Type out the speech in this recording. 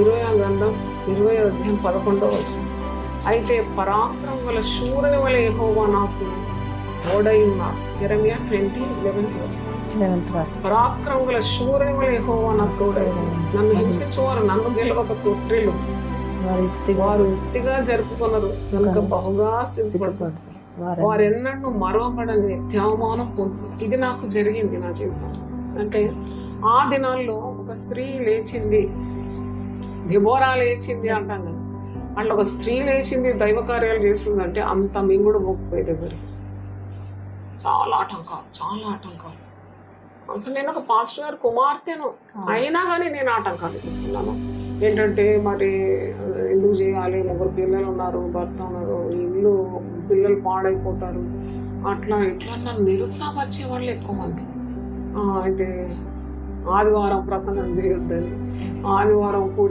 ఇరవై గంధం ఇరవై అధ్యాయం పదకొండవ వచ్చిన అయితే పరాక్రమం గల శూరుని వల్ల యెహోవా నాకు ఓడై ఉన్నాడు. జెరమియా ట్వంటీ లెవెన్త్ వర్స్ పరాక్రమం గల శూరుని వల్ల యెహోవా నాకు తోడై. నన్ను హింసించేవారు నన్ను గెలవక తొట్టిల్లు వారి యుక్తిగా వృత్తిగా జరుపుకున్నారు కనుక బహుగా సిగ్గుపడతారు వారు వారెన్నడూ మరవబడని నిత్యావమానం పొందు. ఇది నాకు జరిగింది నా జీవితంలో. అంటే ఆ దినాల్లో ఒక స్త్రీ లేచింది. దిబోరా లేచింది అంటాం కదా. అట్లా ఒక స్త్రీ లేచింది దైవ కార్యాలు చేస్తుందంటే అంత మింగుడు మోకపోయే దగ్గర చాలా ఆటంకాలు చాలా ఆటంకాలు. అసలు నేను ఒక పాస్టర్ గారు కుమార్తెను. అయినా కానీ నేను ఆటంకాలు ఎదుర్కొన్నాను. ఏంటంటే మరి ఎందుకు చేయాలి? ముగ్గురు పిల్లలు ఉన్నారు భర్త ఉన్నారు ఇల్లు పిల్లలు పాడైపోతారు. అట్లా ఇట్లా నన్ను నిరుత్సాహపరిచే వాళ్ళు ఎక్కువ మంది. అయితే ఆదివారం ప్రసంగం చేయొద్దని. ఆదివారం కూడి